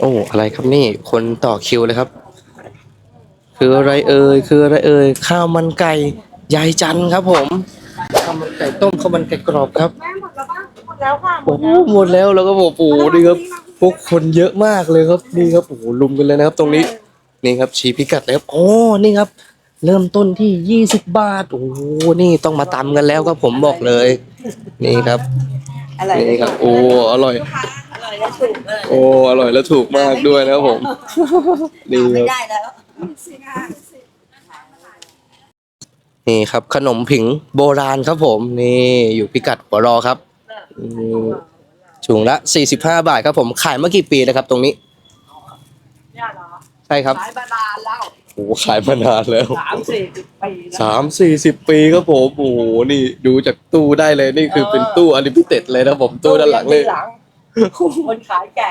โอ้อะไรครับนี่ คนต่อคิวเลยครับ คืออะไรเอ่ยคืออะไรเอ่ยข้าวมันไก่ยายจันทร์ครับผมข้าวมันไก่ต้มข้าวมันไก่กรอบครับแม่หมดแล้วป่ะหมดแล้วค่ะหมโอ้ดโหแล้วหมดแล้วแล้วก็บอกโอ้โหนี่ครับพวกคนเยอะมากเลยครับนี่ครับโอ้โหลุมกันเลยนะครับตรงนี้ นี่ครับชี้พิกัดเลยครับโอ้นี่ครับ เริ่มต้นที่ยี่สิบบาท โอ้โหนี่ต้องมาตำกันแล้วครับผมบอกเลย นี่ครับ อะไรนี่ครับ โอ้ อร่อย อร่อยและถูกเลยโอ้อร่อยและถูกมากด้วยนะครับผมนี่คไม่รับได้แล้วนี่ครับ ขนมผิงโบราณครับผม นี่อยู่พิกัดหัวรอครับอืมถุงละ 45 บาทครับผมขายมากี่ปีแล้วครับ ตรงนี้เนี่ยเหรอใช่ครับขายมานานแล้วโอ้ขายมานานแล้ว สามสี่สิบปีแล้ว สามสี่สิบปีครับผมโอ้โหนี่ดูจากตู้ได้เลยนี่คือเป็นตู้อลิมิเต็ดเลยนะผมตู้ด้านหลังเลยหลัง คนขายแก่